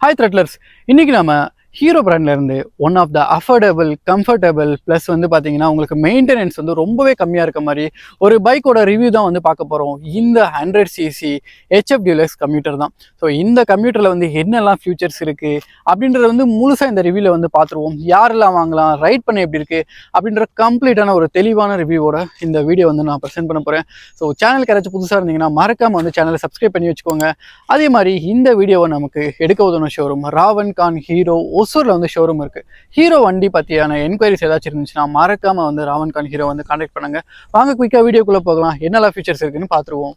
Hi த்ரெட்லர்ஸ் இன்றைக்கி நம்ம Hero பிராண்ட்லேருந்து one of the affordable comfortable plus வந்து பார்த்தீங்கன்னா உங்களுக்கு மெயின்டெனன்ஸ் வந்து ரொம்பவே கம்மியாக இருக்க மாதிரி ஒரு பைக்கோட ரிவ்யூ தான் வந்து பார்க்க போகிறோம் இந்த hundred CC HF deluxe computer தான். ஸோ இந்த கம்ப்யூட்டரில் வந்து என்னெல்லாம் ஃபியூச்சர்ஸ் இருக்குது அப்படின்றத வந்து முழுசாக இந்த ரிவ்யூவில் வந்து பார்த்துருவோம். யாரெல்லாம் வாங்கலாம் ரைட் பண்ண எப்படி இருக்குது அப்படின்ற கம்ப்ளீட்டான ஒரு தெளிவான ரிவ்யூவோட இந்த வீடியோ வந்து நான் ப்ரெசென்ட் பண்ண போகிறேன் ஸோ சேனலுக்கு யாராச்சும் புதுசாக இருந்தீங்கன்னா மறக்காமல் வந்து சேனலை சப்ஸ்கிரைப் பண்ணி வச்சுக்கோங்க. அதே மாதிரி இந்த வீடியோவை நமக்கு எடுக்க உதவும் ஷோரூம் ராவன் கான் ஹீரோ ஒசூரில் வந்து ஷோரூம் இருக்குது ஹீரோ வண்டி பற்றியான என்கொயரிஸ் ஏதாச்சும் இருந்துச்சுன்னா மறக்காமல் வந்து ராவன் கான் ஹீரோ வந்து கான்டாக்ட் பண்ணுங்கள் வாங்க குயிக்காக வீடியோக்குள்ளே போகலாம். என்னெல்லாம் ஃபீச்சர்ஸ் இருக்குன்னு பார்த்துருவோம்.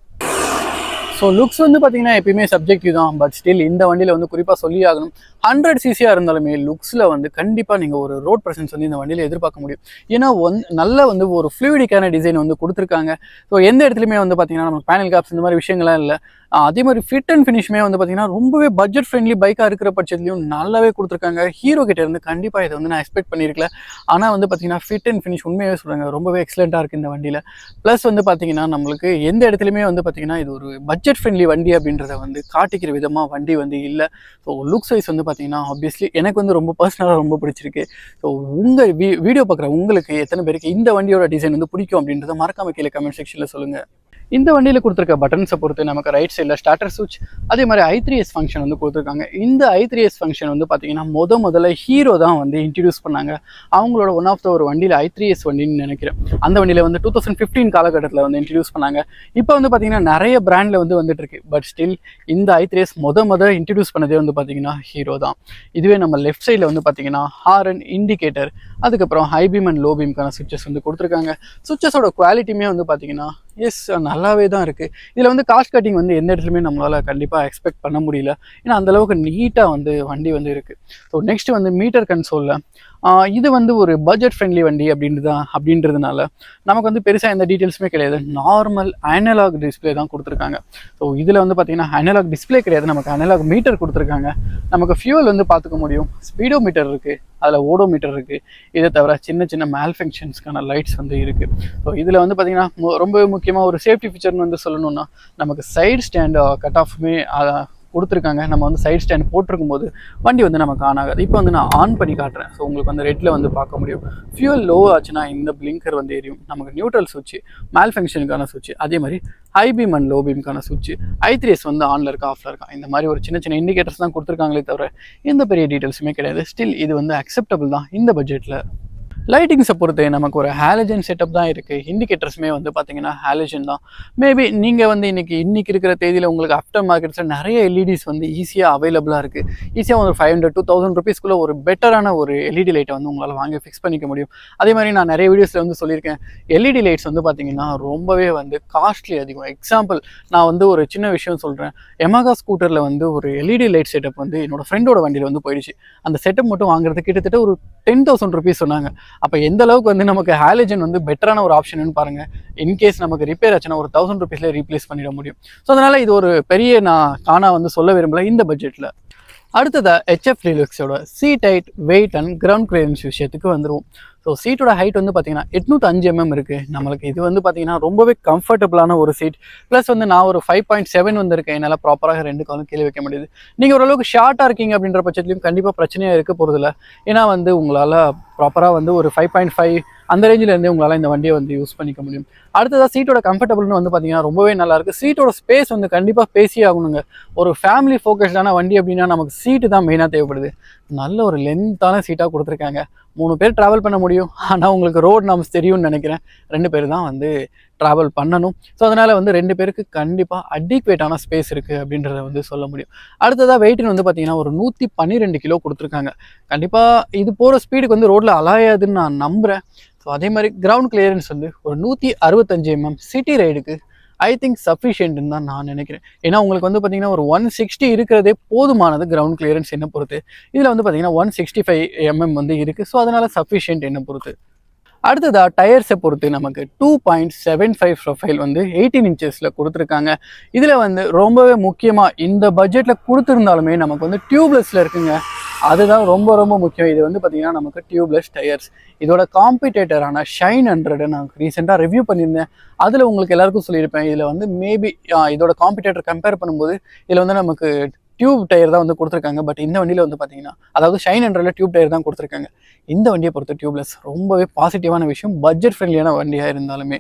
ஸோ லுக்ஸ் வந்து பார்த்தீங்கன்னா எப்பயுமே சப்ஜெக்டிவ் தான். பட் ஸ்டில் இந்த வண்டியில் வந்து குறிப்பாக சொல்லி ஆகணும் ஹண்ட்ரட் சிசியாக இருந்தாலுமே லுக்ஸில் வந்து கண்டிப்பாக நீங்கள் ஒரு ரோட் ப்ரெசன்ஸ் வந்து இந்த வண்டியில் எதிர்பார்க்க முடியும். ஏன்னா ஒன் நல்ல வந்து ஒரு ஃப்ளூயிடிக்கான டிசைன் வந்து கொடுத்துருக்காங்க. ஸோ எந்த இடத்துலையுமே வந்து பார்த்தீங்கன்னா நம்ம பேனல் கேப்ஸ் இந்த மாதிரி விஷயங்கள்லாம் இல்லை. அதே மாதிரி ஃபிட் அண்ட் ஃபினிஷ்மே வந்து பார்த்தீங்கன்னா ரொம்பவே பட்ஜெட் ஃப்ரெண்ட்லி பைக்காக இருக்கிற பட்சத்துலையும் நல்லாவே கொடுத்துருக்காங்க. ஹீரோ கிட்ட இருந்து கண்டிப்பாக இதை வந்து நான் எக்ஸ்பெக்ட் பண்ணியிருக்கல ஆனால் வந்து பார்த்தீங்கன்னா ஃபிட் அண்ட் ஃபினிஷ் உண்மையாகவே சொல்கிறாங்க ரொம்பவே எக்ஸலண்ட்டாக இருக்குது இந்த வண்டியில். ப்ளஸ் வந்து பார்த்தீங்கன்னா நம்மளுக்கு எந்த இடத்துலையுமே வந்து பார்த்தீங்கன்னா இது ஒரு பட்ஜெட் ஃப்ரெண்ட்லி வண்டி அப்படின்றத வந்து காட்டிக்கிற விதமாக வண்டி வந்து இல்லை. ஸோ லுக்ஸ் வைஸ் வந்து பார்த்தீங்கன்னா ஆப்வியஸ்லி எனக்கு வந்து ரொம்ப பர்சனலாக ரொம்ப பிடிச்சிருக்கு. ஸோ உங்கள் வீ வீடியோ பார்க்குற உங்களுக்கு எத்தனை பேருக்கு இந்த வண்டியோட டிசைன் வந்து பிடிக்கும் அப்படின்றத மறக்காம கீழே கமெண்ட் செக்ஷனில் சொல்லுங்கள் இந்த வண்டியில் கொடுத்துருக்க பட்டன்ஸை பொறுத்து நமக்கு ரைட் சைடில் ஸ்டார்டர் சுவிட்ச் அதே மாதிரி ஐ த்ரீ எஸ் ஃபங்க்ஷன் வந்து கொடுத்துருக்காங்க. இந்த ஐ த்ரீ எஸ் ஃபங்க்ஷன் வந்து பார்த்தீங்கன்னா முத முதல்ல ஹீரோ தான் வந்து இன்ட்ரடியூஸ் பண்ணாங்க. அவங்களோட ஒன் ஆஃப் த ஒரு வண்டியில் ஐ த்ரீ எஸ் வண்டின்னு நினைக்கிறேன். அந்த வண்டியில் வந்து டூ தௌசண்ட் ஃபிஃப்டீன் காலகட்டத்தில் வந்து இன்ட்ரடியூஸ் பண்ணாங்க. இப்போ வந்து பார்த்தீங்கன்னா நிறைய பிராண்டில் வந்து வந்துட்டு இருக்கு. பட் ஸ்டில் இந்த ஐ த்ரீ எஸ் முத முத இன்ட்ரடியூஸ் பண்ணதே வந்து பார்த்தீங்கன்னா ஹீரோ தான். இதுவே நம்ம லெஃப்ட் சைடில் வந்து பார்த்தீங்கன்னா ஹாரன் இண்டிகேட்டர் அதுக்கப்புறம் ஹைபீம் அண்ட் லோ பீம்க்கான சுவிச்சஸ் வந்து கொடுத்துருக்காங்க. சுவிச்சஸோட குவாலிட்டியுமே வந்து பார்த்தீங்கன்னா எஸ் நல்லாவே தான் இருக்குது இதில் வந்து காஸ்ட் கட்டிங் வந்து எந்த இடத்துலையுமே நம்மளால் கண்டிப்பாக எக்ஸ்பெக்ட் பண்ண முடியல. ஏன்னா அந்தளவுக்கு நீட்டாக வந்து வண்டி வந்து இருக்குது ஸோ நெக்ஸ்ட் வந்து மீட்டர் கன்சோலில் இது வந்து ஒரு பட்ஜெட் ஃப்ரெண்ட்லி வண்டி அப்படின்றது தான் அப்படின்றதுனால நமக்கு வந்து பெருசாக எந்த டீட்டெயில்ஸுமே கிடையாது. நார்மல் அனலாக் டிஸ்பிளே தான் கொடுத்துருக்காங்க. ஸோ இதில் வந்து பார்த்திங்கன்னா அனலாக் டிஸ்பிளே கிடையாது. நமக்கு அனலாக் மீட்டர் கொடுத்துருக்காங்க. நமக்கு ஃபியூவல் வந்து பார்த்துக்க முடியும். ஸ்பீடோ மீட்டர் இருக்குது அதில் ஓடோ மீட்டர் இருக்குது இதை தவிர சின்ன சின்ன மேல்ஃபங்க்ஷன்ஸ்க்கான லைட்ஸ் வந்து இருக்குது ஸோ இதில் வந்து பார்த்திங்கன்னா ரொம்ப முக்கியமாக ஒரு சேஃப்டி ஃபீச்சர்னு வந்து சொல்லணும்னா நமக்கு சைடு ஸ்டாண்ட் கட் ஆஃப்மே கொடுத்துருக்காங்க. நம்ம வந்து சைடு ஸ்டாண்ட் போட்டிருக்கும் போது வண்டி வந்து நமக்கு ஆன் ஆகாது. இப்போ வந்து நான் ஆன் பண்ணி காட்டுறேன். ஸோ உங்களுக்கு வந்து ரெட்டில் வந்து பார்க்க முடியும். ஃபியூல் லோ ஆச்சுன்னா இந்த பிளிங்கர் வந்து எரியும். நமக்கு நியூட்ரல் சுவிட்ச் மேல் ஃபங்க்ஷனுக்கான சுவிட்ச் அதே மாதிரி ஹை பீம் அண்ட் லோ பீம்க்கான சுவிட்ச் ஐ த்ரீஎஸ் வந்து ஆனில் இருக்கா ஆஃப்ல இருக்கா? இந்த மாதிரி ஒரு சின்ன சின்ன இண்டிகேட்டர்ஸ் தான் கொடுத்துருக்காங்களே தவிர எந்த பெரிய டீட்டெயில்ஸுமே கிடையாது. ஸ்டில் இது வந்து அக்செப்டபிள் தான். இந்த பட்ஜெட்டில் லைட்டிங்ஸை பொறுத்து நமக்கு ஒரு ஹாலஜன் செட்டப் தான் இருக்குது இண்டிகேட்டர்ஸுமே வந்து பார்த்தீங்கன்னா ஹாலஜன் தான். மேபி நீங்கள் வந்து இன்றைக்கி இன்றைக்கி இருக்கிற தேதியில் உங்களுக்கு ஆஃப்டர் மார்க்கெட்ஸில் நிறைய எல்இடிஸ் வந்து ஈஸியாக அவைலபிளாக இருக்குது ஈஸியாக ஒரு ஃபைவ் ஹண்ட்ரட் டூ தௌசண்ட் ருபீஸ்க்குள்ளே ஒரு பெட்டரான ஒரு எல்இடி லைட்டை வந்து உங்களால் வாங்கி ஃபிக்ஸ் பண்ணிக்க முடியும். அதே மாதிரி நான் நிறைய வீடியோஸில் வந்து சொல்லியிருக்கேன். எல்இடி லைட்ஸ் வந்து பார்த்தீங்கன்னா ரொம்பவே வந்து காஸ்ட்லி அதிகம். எக்ஸாம்பிள் நான் வந்து ஒரு சின்ன விஷயம் சொல்கிறேன் எமகா ஸ்கூட்டரில் வந்து ஒரு எல்இடி லைட் செட்டப் வந்து என்னோடய ஃப்ரெண்டோட வண்டியில் வந்து போயிடுச்சு. அந்த செட்டப் மட்டும் வாங்குறது கிட்டத்தட்ட ஒரு டென் தௌசண்ட் ருபீஸ் சொன்னாங்க. அப்போ எந்த அளவுக்கு வந்து நமக்கு ஹாலஜன் வந்து பெட்டரான ஒரு ஆப்ஷன் பாருங்க. இன்கேஸ் நமக்கு ரிப்பேர் ஆச்சுன்னா ஒரு தௌசண்ட் ருபீஸ்ல ரீப்ளேஸ் பண்ணிட முடியும். ஸோ அதனால இது ஒரு பெரிய நான் காணா வந்து சொல்ல விரும்பல இந்த பட்ஜெட்டில் அடுத்ததாக HF டீலக்ஸோட seat height weight and ground clearance விஷயத்துக்கு வந்துடுவோம் ஸோ சீட்டோட ஹைட் வந்து பார்த்தீங்கன்னா எட்நூற்றி அஞ்சு எம்எம் இருக்குது நம்மளுக்கு இது வந்து பார்த்தீங்கன்னா ரொம்பவே கம்ஃபர்டபுளான ஒரு சீட் ப்ளஸ் வந்து நான் ஒரு ஃபைவ் பாயிண்ட் செவன் வந்திருக்கேன். என்னால் ப்ராப்பராக ரெண்டு காலும் கீழே வைக்க முடியுது. நீங்கள் ஓரளவுக்கு ஷார்ட்டாக இருக்கீங்க அப்படின்ற பட்சத்துலையும் கண்டிப்பாக பிரச்சனையாக இருக்க போகிறதில்ல ஏன்னா வந்து உங்களால் ப்ராப்பராக வந்து ஒரு ஃபைவ் பாயிண்ட் ஃபைவ் அந்த ரேஞ்சில் இருந்தே உங்களால் இந்த வண்டியை வந்து யூஸ் பண்ணிக்க முடியும். அடுத்ததாக சீட்டோட கம்ஃபர்டபுள்னு வந்து பார்த்தீங்கன்னா ரொம்பவே நல்லாயிருக்கு சீட்டோட ஸ்பேஸ் வந்து கண்டிப்பாக பேசியே ஆகணுங்க. ஒரு ஃபேமிலி ஃபோக்கஸ்டான வண்டி அப்படின்னா நமக்கு சீட்டு தான் மெயினாக தேவைப்படுது. நல்ல ஒரு லென்த்தான சீட்டாக கொடுத்துருக்காங்க. மூணு பேர் ட்ராவல் பண்ண முடியும். ஆனால் உங்களுக்கு ரோட் நம்ம தெரியும்னு நினைக்கிறேன். ரெண்டு பேர் தான் வந்து ட்ராவல் பண்ணணும். ஸோ அதனால் வந்து ரெண்டு பேருக்கு கண்டிப்பாக அடிக்வேட்டான ஸ்பேஸ் இருக்குது அப்படின்றத வந்து சொல்ல முடியும். அடுத்ததாக வெயிட்னு வந்து பார்த்தீங்கன்னா ஒரு நூற்றி பன்னிரெண்டு கிலோ கொடுத்துருக்காங்க. கண்டிப்பாக இது போகிற ஸ்பீடுக்கு வந்து ரோட்டில் அலாயாதுன்னு நான் நம்புகிறேன் ஸோ அதே மாதிரி கிரவுண்ட் கிளியரன்ஸ் வந்து ஒரு நூற்றி அறுபத்தஞ்சு எம்எம் சிட்டி ரைடுக்கு ஐ திங்க் சஃபிஷியன்ட்னு தான் நான் நினைக்கிறேன். ஏன்னா உங்களுக்கு வந்து பார்த்தீங்கன்னா ஒரு ஒன் சிக்ஸ்டி இருக்கிறதே போதுமானது கிரவுண்ட் கிளியரன்ஸ் என்ன பொறுத்து. இதில் வந்து பார்த்தீங்கன்னா ஒன் சிக்ஸ்டி ஃபைவ் எம்எம் வந்து இருக்குது ஸோ அதனால் சஃபிஷியன்ட் என்ன பொறுத்து. அடுத்ததாக டயர்ஸை பொறுத்து நமக்கு two point seven five profile வந்து எயிட்டீன் இன்ச்சஸில் கொடுத்துருக்காங்க. இதில் வந்து ரொம்பவே முக்கியமாக இந்த பட்ஜெட்டில் கொடுத்துருந்தாலுமே நமக்கு வந்து டியூப்லெஸ்ஸில் இருக்குங்க. அதுதான் ரொம்ப ரொம்ப முக்கியம். இது வந்து பார்த்தீங்கன்னா நமக்கு டியூப்லெஸ் டயர்ஸ் இதோட காம்பிடேட்டரான ஷைன் ஹண்ட்ரட் நான் ரீசெண்டாக ரிவ்யூ பண்ணியிருந்தேன். அதில் உங்களுக்கு எல்லாருக்கும் சொல்லியிருப்பேன். இதில் வந்து மேபி இதோட காம்பிடேட்டர் கம்பேர் பண்ணும்போது இதில் வந்து நமக்கு டியூப் டயர் தான் வந்து கொடுத்துருக்காங்க. பட் இந்த வண்டியில் வந்து பார்த்தீங்கன்னா அதாவது ஷைன் ஹண்ட்ரடில் டியூப் டயர் தான் கொடுத்துருக்காங்க. இந்த வண்டியை பொறுத்த டியூப்லெஸ் ரொம்பவே பாசிட்டிவான விஷயம் பட்ஜெட் ஃப்ரெண்ட்லியான வண்டியாக இருந்தாலுமே.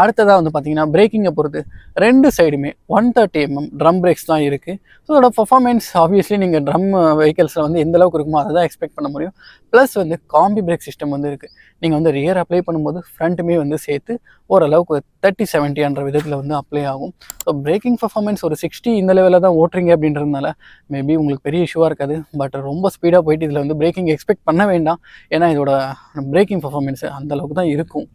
அடுத்ததாக வந்து பார்த்தீங்கன்னா பிரேக்கிங்கை பொறுத்து ரெண்டு சைடுமே one thirty MM drum brakes தான் இருக்குது ஸோ அதோட பர்ஃபார்மன்ஸ் ஆப்வியஸ்லி நீங்கள் ட்ரம் வெஹிக்கல்ஸில் வந்து எந்த அளவுக்கு இருக்குமோ அதை தான் எக்ஸ்பெக்ட் பண்ண முடியும். ப்ளஸ் வந்து காம்பி பிரேக் சிஸ்டம் வந்து இருக்குது நீங்கள் வந்து ரியர் அப்ளை பண்ணும்போது ஃப்ரண்ட்டுமே வந்து சேர்த்து ஓரளவுக்கு தேர்ட்டி செவன்ட்டின்ற விதத்தில் வந்து அப்ளை ஆகும். ஸோ பிரேக்கிங் பர்ஃபார்மன்ஸ் ஒரு சிக்ஸ்டி இந்த லெவலில் தான் ஓட்டுறீங்க அப்படின்றதுனால மேபி உங்களுக்கு பெரிய இஷ்யூவாக இருக்காது. பட் ரொம்ப ஸ்பீடாக போயிட்டு இதில் வந்து பிரேக்கிங் எக்ஸ்பெக்ட் பண்ண வேண்டாம். ஏன்னா இதோட பிரேக்கிங் பர்ஃபார்மன்ஸ் அந்தளவுக்கு தான் இருக்கும்.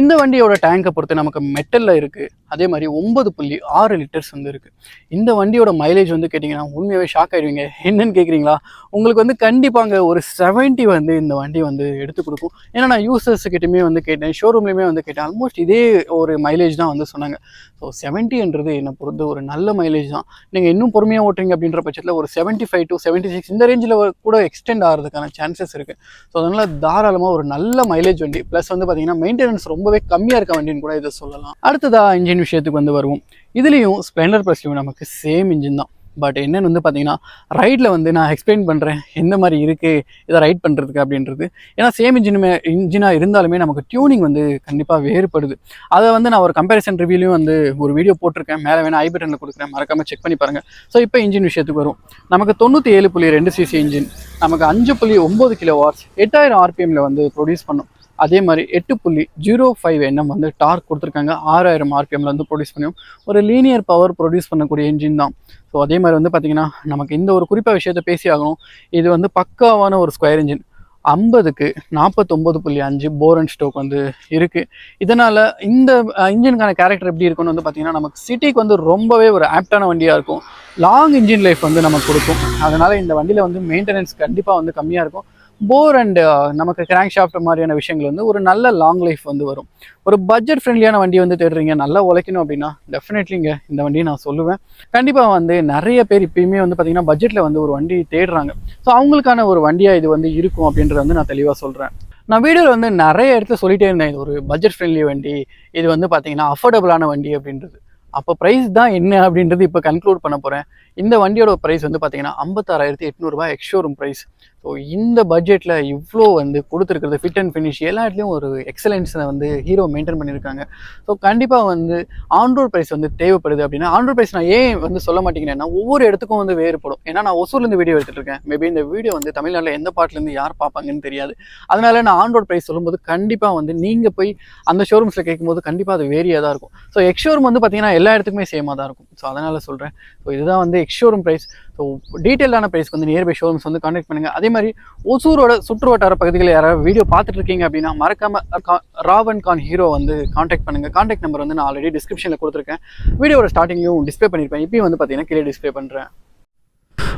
இந்த வண்டியோட டேங்கை பொறுத்து நமக்கு மெட்டலில் இருக்குது அதே மாதிரி ஒன்பது புள்ளி ஆறு லிட்டர்ஸ் வந்து இருக்குது இந்த வண்டியோட மைலேஜ் வந்து கேட்டிங்கன்னா உண்மையாகவே ஷாக் ஆயிடுவீங்க. என்னன்னு கேட்குறீங்களா உங்களுக்கு வந்து கண்டிப்பாங்க ஒரு 70 வந்து இந்த வண்டி வந்து எடுத்து கொடுக்கும். ஏன்னா நான் யூசர்ஸ் கிட்டேயுமே வந்து கேட்டேன் ஷோரூம்லேயுமே வந்து கேட்டேன். ஆல்மோஸ்ட் இதே ஒரு மைலேஜ் தான் வந்து சொன்னாங்க. ஸோ செவன்ட்டின்றது என்னை பொறுத்து ஒரு நல்ல மைலேஜ் தான். நீங்கள் இன்னும் பொறுமையாக ஓட்டுறீங்க அப்படின்ற பட்சத்தில் ஒரு seventy five to seventy six இந்த ரேஞ்சில் கூட எக்ஸ்டெண்ட் ஆகிறதுக்கான சான்சஸ் இருக்குது ஸோ அதனால் தாராளமாக ஒரு நல்ல மைலேஜ் வண்டி. ப்ளஸ் வந்து பார்த்தீங்கன்னா மெயின்டெனன்ஸ் ரொம்பவே கம்மியாக இருக்க வண்டின்னு கூட இதை சொல்லலாம். அடுத்ததாக இன்ஜின் விஷயத்துக்கு வந்து வருவோம். இதுலேயும் ஸ்ப்ளெண்டர் ப்ளஸ்லையும் நமக்கு சேம் இன்ஜின் தான். பட் என்னென்னு வந்து பார்த்தீங்கன்னா ரைட்டில் வந்து நான் எக்ஸ்பிளைன் பண்ணுறேன் எந்த மாதிரி இருக்குது இதை ரைட் பண்ணுறதுக்கு அப்படின்றது. ஏன்னா சேம் இன்ஜினுமே இன்ஜினாக இருந்தாலுமே நமக்கு டியூனிங் வந்து கண்டிப்பாக வேறுபடுது. அதை வந்து நான் ஒரு கம்பேரிசன் ரிவ்யூலையும் வந்து ஒரு வீடியோ போட்டிருக்கேன். மேலே வேணால் ஐ கொடுக்குறேன். மறக்காமல் செக் பண்ணி பாருங்கள் ஸோ இப்போ இன்ஜின் விஷயத்துக்கு வரும் நமக்கு தொண்ணூற்றி ஏழு புள்ளி ரெண்டு சிசி இன்ஜின் நமக்கு அஞ்சு புள்ளி ஒம்பது கிலோ வாட்ஸ் எட்டாயிரம் ஆர்பிஎம்மில் வந்து ப்ரொடியூஸ் பண்ணும். அதே மாதிரி எட்டு புள்ளி ஜீரோ ஃபைவ் என்எம் வந்து டார்க் கொடுத்துருக்காங்க. ஆறாயிரம் ஆர்பிஎம்ல வந்து ப்ரொடியூஸ் பண்ணியும் ஒரு லீனியர் பவர் ப்ரொடியூஸ் பண்ணக்கூடிய இன்ஜின் தான். ஸோ அதே மாதிரி வந்து பார்த்தீங்கன்னா நமக்கு இந்த ஒரு குறிப்பாக விஷயத்த பேசி ஆகணும். இது வந்து பக்காவான ஒரு ஸ்கொயர் இன்ஜின் ஐம்பதுக்கு நாற்பத்தொம்பது புள்ளி அஞ்சு போர் அண்ட் ஸ்டோக் வந்து இருக்குது இதனால் இந்த இன்ஜினுக்கான கேரக்டர் எப்படி இருக்கும்னு வந்து பார்த்தீங்கன்னா நமக்கு சிட்டிக்கு வந்து ரொம்பவே ஒரு ஆப்டான வண்டியாக இருக்கும். லாங் இன்ஜின் லைஃப் வந்து நமக்கு கொடுக்கும். அதனால் இந்த வண்டியில் வந்து மெயின்டெனன்ஸ் கண்டிப்பாக வந்து கம்மியாக இருக்கும். போர் அண்ட் uh, நமக்கு கிராங்க் ஷாஃப்ட் மாதிரியான விஷயங்கள் வந்து ஒரு நல்ல லாங் லைஃப் வந்து வரும். ஒரு பட்ஜெட் ஃப்ரெண்ட்லியான வண்டி வந்து தேடுறீங்க நல்லா உழைக்கணும் அப்படின்னா டெஃபினெட்லிங்க இந்த வண்டியை நான் சொல்லுவேன். கண்டிப்பாக வந்து நிறைய பேர் இப்பயுமே வந்து பார்த்தீங்கன்னா பட்ஜெட்டில் வந்து ஒரு வண்டி தேடுறாங்க. ஸோ அவங்களுக்கான ஒரு வண்டியாக இது வந்து இருக்கும் அப்படின்றத வந்து நான் தெளிவாக சொல்கிறேன் நான் வீடியோவில் வந்து நிறைய இடத்துல சொல்லிட்டே இருந்தேன் இது ஒரு பட்ஜெட் ஃப்ரெண்ட்லி வண்டி இது வந்து பார்த்தீங்கன்னா அஃபோர்டபுளான வண்டி அப்படின்றது. அப்போ ப்ரைஸ் தான் என்ன அப்படின்றது இப்போ கன்க்ளூட் பண்ண போகிறேன் இந்த வண்டியோட ப்ரைஸ் வந்து பார்த்தீங்கன்னா ஐம்பத்தாறாயிரத்தி எட்நூறுபா எக்ஷோரூம் ப்ரைஸ் ஸோ இந்த பட்ஜெட்டில் இவ்வளோ வந்து கொடுத்துருக்கிறது ஃபிட் அண்ட் ஃபினிஷ் எல்லா இடத்துலையும் ஒரு எக்ஸலன்ஸை வந்து ஹீரோ மெயின்டைன் பண்ணியிருக்காங்க ஸோ கண்டிப்பாக வந்து ஆன்ரோட் ப்ரைஸ் வந்து தேவைப்படுது அப்படின்னா ஆன்ரோட் ப்ரைஸ் நான் ஏன் வந்து சொல்ல மாட்டேங்கிறேன்னா ஒவ்வொரு இடத்துக்கும் வந்து வேறுபடும். ஏன்னா நான் ஒசூர்லேருந்து வீடியோ எடுத்துகிட்டு இருக்கேன். மேபி இந்த வீடியோ வந்து தமிழ்நாட்டில் எந்த பாட்டிலேருந்து யார் பார்ப்பாங்கன்னு தெரியாது. அதனால நான் ஆன்ரோட் ப்ரைஸ் சொல்லும்போது கண்டிப்பாக வந்து நீங்கள் போய் அந்த ஷோரூம்ஸில் கேட்கும்போது கண்டிப்பாக அது வேரியாக தான் இருக்கும். ஸோ எக்ஸ் ஷோரூம் வந்து பார்த்தீங்கன்னா எல்லா இடத்துக்குமே சேமாக தான் இருக்கும். ஸோ அதனால் சொல்கிறேன் ஸோ இதுதான் வந்து எக்ஸ் ஷோரூம் ப்ரைஸ் ஸோ டீட்டெயிலான ப்ரைஸ்க்கு வந்து நியர்பை ஷோரூம்ஸ் வந்து கான்டாக்ட் பண்ணுங்கள் அதே மாதிரி ஒசூரோட சுற்று வட்டார பகுதிகளில் யாராவது வீடியோ பார்த்துட்டு இருக்கீங்க அப்படின்னா மறக்காம கா- ராவன் கான் ஹீரோ வந்து காண்டாக்ட் பண்ணுங்க. காண்டாக்ட் நம்பர் வந்து நான் ஆல்ரெடி டிஸ்கிரிப்ஷனில் கொடுத்துருக்கேன். வீடியோட ஸ்டார்டிங்லையும் டிஸ்ப்ளே பண்ணியிருப்பேன் இப்பயும் வந்து பார்த்தீங்கன்னா கீழே டிஸ்ப்ளே பண்ணுறேன்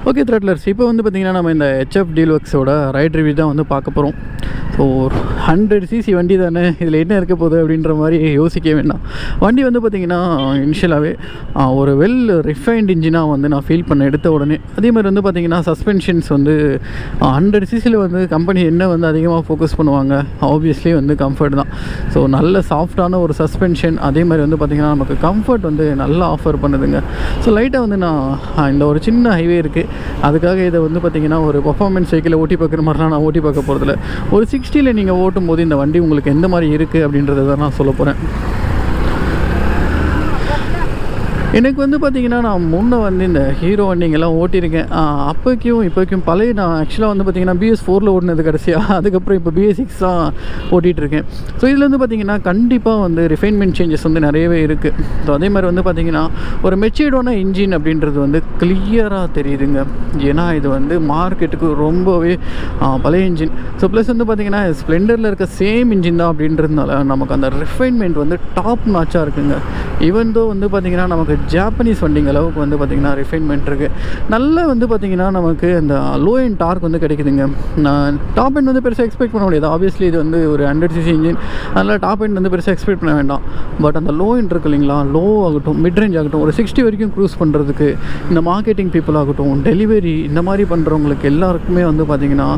ஓகே த்ரெட்லர்ஸ் இப்போ வந்து பார்த்தீங்கன்னா நம்ம இந்த ஹெச்எஃப் டீல் ஒர்க்ஸோட ரைட் ரிவ்யூ தான் வந்து பார்க்க போகிறோம் ஸோ ஹண்ட்ரட் சிசி வண்டி தானே? இதில் என்ன இருக்க போகுது அப்படின்ற மாதிரி யோசிக்க வேண்டாம். வண்டி வந்து பார்த்திங்கன்னா இனிஷியலாகவே ஒரு வெல் ரிஃபைன்ட் இன்ஜினாக வந்து நான் ஃபீல் பண்ண எடுத்த உடனே. அதே மாதிரி வந்து பார்த்திங்கன்னா சஸ்பென்ஷன்ஸ் வந்து ஹண்ட்ரட் சிசியில் வந்து கம்பெனி என்ன வந்து அதிகமாக ஃபோக்கஸ் பண்ணுவாங்க? ஆப்வியஸ்லி வந்து கம்ஃபர்ட் தான். ஸோ நல்ல சாஃப்டான ஒரு சஸ்பென்ஷன் அதே மாதிரி வந்து பார்த்திங்கன்னா நமக்கு கம்ஃபர்ட் வந்து நல்லா ஆஃபர் பண்ணுதுங்க. ஸோ லைட்டாக வந்து நான் இந்த ஒரு சின்ன ஹைவே இருக்குது அதுக்காக இதை வந்து பார்த்திங்கன்னா ஒரு பர்ஃபார்மன்ஸ் சைக்கிளை ஓட்டி பார்க்குற மாதிரிலாம் நான் ஓட்டி பார்க்க போகிறதில்ல ஒரு சிக்ஸ்டியில் நீங்கள் ஓட்டும் போது இந்த வண்டி உங்களுக்கு எந்த மாதிரி இருக்குது அப்படின்றத தான் நான் சொல்ல போகிறேன் எனக்கு வந்து பார்த்திங்கன்னா நான் முன்னே வந்து இந்த ஹீரோ வண்டிங்கெல்லாம் ஓட்டியிருக்கேன். அப்போக்கும் இப்போக்கும் பழைய நான் ஆக்சுவலாக வந்து பார்த்தீங்கன்னா பிஎஸ் ஃபோரில் ஓடினது கடைசியாக அதுக்கப்புறம் இப்போ பிஎஸ் சிக்ஸ் தான் ஓட்டிகிட்டு இருக்கேன் ஸோ இதில் வந்து பார்த்திங்கன்னா கண்டிப்பாக வந்து ரிஃபைன்மெண்ட் சேஞ்சஸ் வந்து நிறையவே இருக்குது ஸோ அதே மாதிரி வந்து பார்த்திங்கன்னா ஒரு மெச்சூர்டான இன்ஜின் அப்படின்றது வந்து கிளியராக தெரியுதுங்க. ஏன்னா இது வந்து மார்க்கெட்டுக்கு ரொம்பவே பழைய இன்ஜின் ஸோ ப்ளஸ் வந்து பார்த்தீங்கன்னா ஸ்ப்ளெண்டரில் இருக்க சேம் இன்ஜின் தான் அப்படின்றதுனால நமக்கு அந்த ரிஃபைன்மெண்ட் வந்து டாப் நாச்சாக இருக்குங்க. ஈவன் தோ வந்து பார்த்திங்கன்னா நமக்கு ஜாப்பனீஸ் வண்டிங்க அளவுக்கு வந்து பார்த்திங்கன்னா ரிஃபைன்மெண்ட் இருக்குது நல்ல வந்து பார்த்திங்கன்னா நமக்கு அந்த லோ அண்ட் டார்க் வந்து கிடைக்குதுங்க. நான் டாப் எண்ட் வந்து பெருசாக எக்ஸ்பெக்ட் பண்ண முடியாது. ஆப்வியஸ்லி இது வந்து ஒரு ஹண்ட்ரட் சிசி இன்ஜின் அதனால் டாப் எண்ட் வந்து பெருசாக எக்ஸ்பெக்ட் பண்ண வேண்டாம். பட் அந்த லோ எண்ட் இருக்கு இல்லைங்களா? லோ ஆகட்டும் மிட் ரேஞ்ச் ஆகட்டும் ஒரு சிக்ஸ்டி வரைக்கும் க்ரூஸ் பண்ணுறதுக்கு இந்த மார்க்கெட்டிங் பீப்புள் ஆகட்டும் டெலிவரி இந்த மாதிரி பண்ணுறவங்களுக்கு எல்லாருக்குமே வந்து பார்த்திங்கன்னா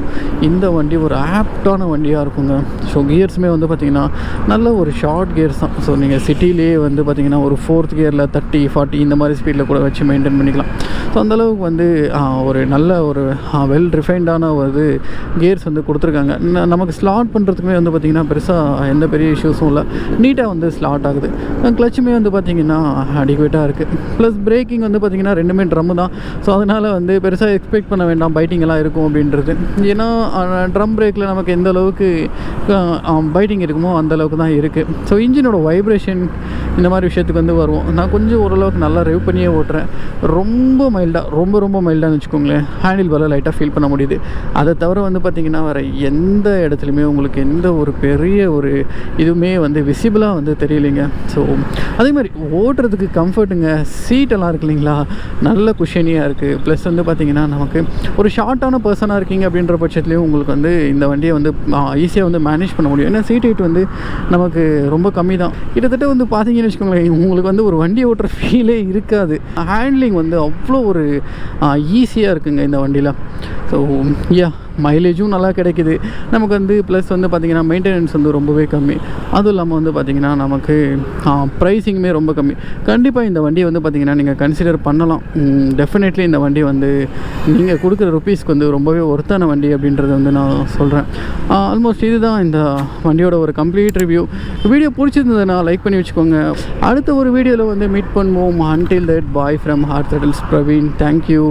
இந்த வண்டி ஒரு ஆப்டான வண்டியாக இருக்குங்க. ஸோ கியர்ஸுமே வந்து பார்த்திங்கன்னா நல்ல ஒரு ஷார்ட் கியர்ஸ் தான். ஸோ நீங்கள் சிட்டிலேயே வந்து பார்த்திங்கன்னா ஒரு ஃபோர்த் கியரில் தேர்ட்டி ஃபார்ட்டி இந்த மாதிரி ஸ்பீடில் கூட வச்சு மெயின்டைன் பண்ணிக்கலாம். ஸோ அந்தளவுக்கு வந்து ஒரு நல்ல ஒரு வெல் ரிஃபைன்டான ஒரு கியர்ஸ் வந்து கொடுத்துருக்காங்க. நமக்கு ஸ்லாட் பண்ணுறதுக்குமே வந்து பார்த்திங்கன்னா பெருசாக எந்த பெரிய இஷ்யூஸும் இல்லை. நீட்டாக வந்து ஸ்லாட் ஆகுது. கிளச்சுமே வந்து பார்த்திங்கன்னா அடிக்குவேட்டாக இருக்குது ப்ளஸ் பிரேக்கிங் வந்து பார்த்திங்கன்னா ரெண்டுமே ட்ரம்மு தான். ஸோ அதனால் வந்து பெருசாக எக்ஸ்பெக்ட் பண்ண வேண்டாம். பைட்டிங் எல்லாம் இருக்கும் அப்படின்றது. ஏன்னா ட்ரம் பிரேக்கில் நமக்கு எந்த அளவுக்கு பைட்டிங் இருக்குமோ அந்த அளவுக்கு தான் இருக்குது ஸோ இன்ஜினோட வைப்ரேஷன் இந்த மாதிரி விஷயத்துக்கு வந்து வருவோம். நான் கொஞ்சம் ஓரளவுக்கு நல்லா ரெவ் பண்ணியே ஓட்டுறேன். ரொம்ப மைல்டாக ரொம்ப ரொம்ப மைல்டான்னு வச்சுக்கோங்களேன். ஹேண்டில் பால லைட்டாக ஃபீல் பண்ண முடியுது. அதை தவிர வந்து பார்த்திங்கன்னா வர எந்த இடத்துலையுமே உங்களுக்கு எந்த ஒரு பெரிய ஒரு இதுவுமே வந்து விசிபிளாக வந்து தெரியலைங்க. ஸோ அதே மாதிரி ஓட்டுறதுக்கு கம்ஃபர்ட்டுங்க சீட்டெல்லாம் இருக்கு இல்லைங்களா? நல்ல குஷனியாக இருக்குது ப்ளஸ் வந்து பார்த்திங்கன்னா நமக்கு ஒரு ஷார்ட்டான பர்சனாக இருக்கீங்க அப்படின்ற பட்சத்துலேயும் உங்களுக்கு வந்து இந்த வண்டியை வந்து ஈஸியாக வந்து மேனேஜ் பண்ண முடியும். ஏன்னா சீட் ஹைட் வந்து நமக்கு ரொம்ப கம்மி தான் கிட்டத்தட்ட வந்து பார்த்திங்கன்னா வச்சுக்கோங்களேன் உங்களுக்கு வந்து ஒரு வண்டி ஓட்டுற ஃபீலே இருக்காது. ஹேண்ட்லிங் வந்து அவ்வளோ ஒரு ஈஸியாக இருக்குங்க இந்த வண்டியில் ஸோ யா மைலேஜும் நல்லா கிடைக்குது. நமக்கு வந்து ப்ளஸ் வந்து பார்த்திங்கன்னா மெயின்டெனன்ஸ் வந்து ரொம்பவே கம்மி. அதுவும் இல்லாமல் வந்து பார்த்திங்கன்னா நமக்கு ப்ரைஸிங்குமே ரொம்ப கம்மி. கண்டிப்பாக இந்த வண்டியை வந்து பார்த்திங்கன்னா நீங்கள் கன்சிடர் பண்ணலாம். டெஃபினெட்லி இந்த வண்டி வந்து நீங்கள் கொடுக்குற ருப்பீஸ்க்கு வந்து ரொம்பவே ஒர்த்தான வண்டி அப்படின்றத வந்து நான் சொல்கிறேன் ஆல்மோஸ்ட் இதுதான் இந்த வண்டியோட ஒரு கம்ப்ளீட் ரிவ்யூ வீடியோ பிடிச்சிருந்ததுன்னா லைக் பண்ணி வச்சுக்கோங்க. அடுத்த ஒரு வீடியோவில் வந்து மீட் பண்ணுவோம். Until that bye from heart Praveen thank you